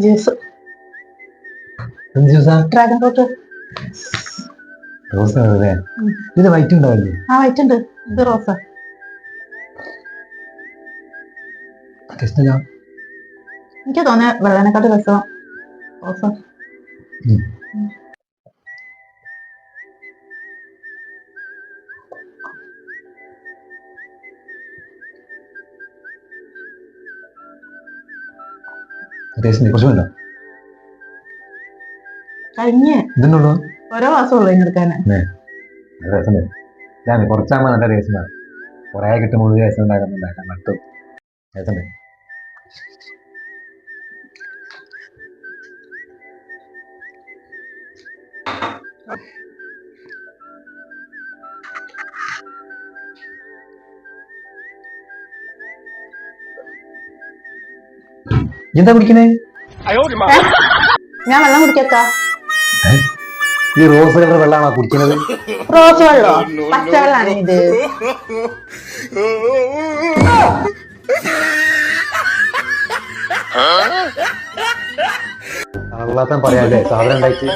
Juice dragon fruit rose അല്ലേ. ഇതിന് white ഉണ്ടാവില്ലേ? ആ വൈറ്റ് ഉണ്ട്. ഇത് റോസാ. എനിക്ക് തോന്നിയ വെള്ളനെക്കാട്ട് രസം. റോസാ. ടേസ്റ്റ് കുറച്ച് വേണ്ട. കഴിഞ്ഞ്. ഇതുണ്ടോ? ഓരോ മാസം ഉള്ളു എടുക്കാൻ രസം ഞാൻ കുറച്ചാകുമ്പോൾ നല്ല ഉണ്ടാവും. കുറേ കിട്ടുമ്പോൾ രസം ഉണ്ടാക്കുന്നുണ്ടാക്കാൻ നട്ടു രസം എന്താ കുടിക്കണേ ഞാൻ വെള്ളം കുടിക്കാ ഈ റോസ് കളർ വെള്ളമാണോ കുടിക്കുന്നത്? റോസ് വെള്ളോ? പച്ച വെള്ളാണ് ഇത്? കള്ളത്തം പറയാല്ലേ സാധനം ഉണ്ടായിട്ട്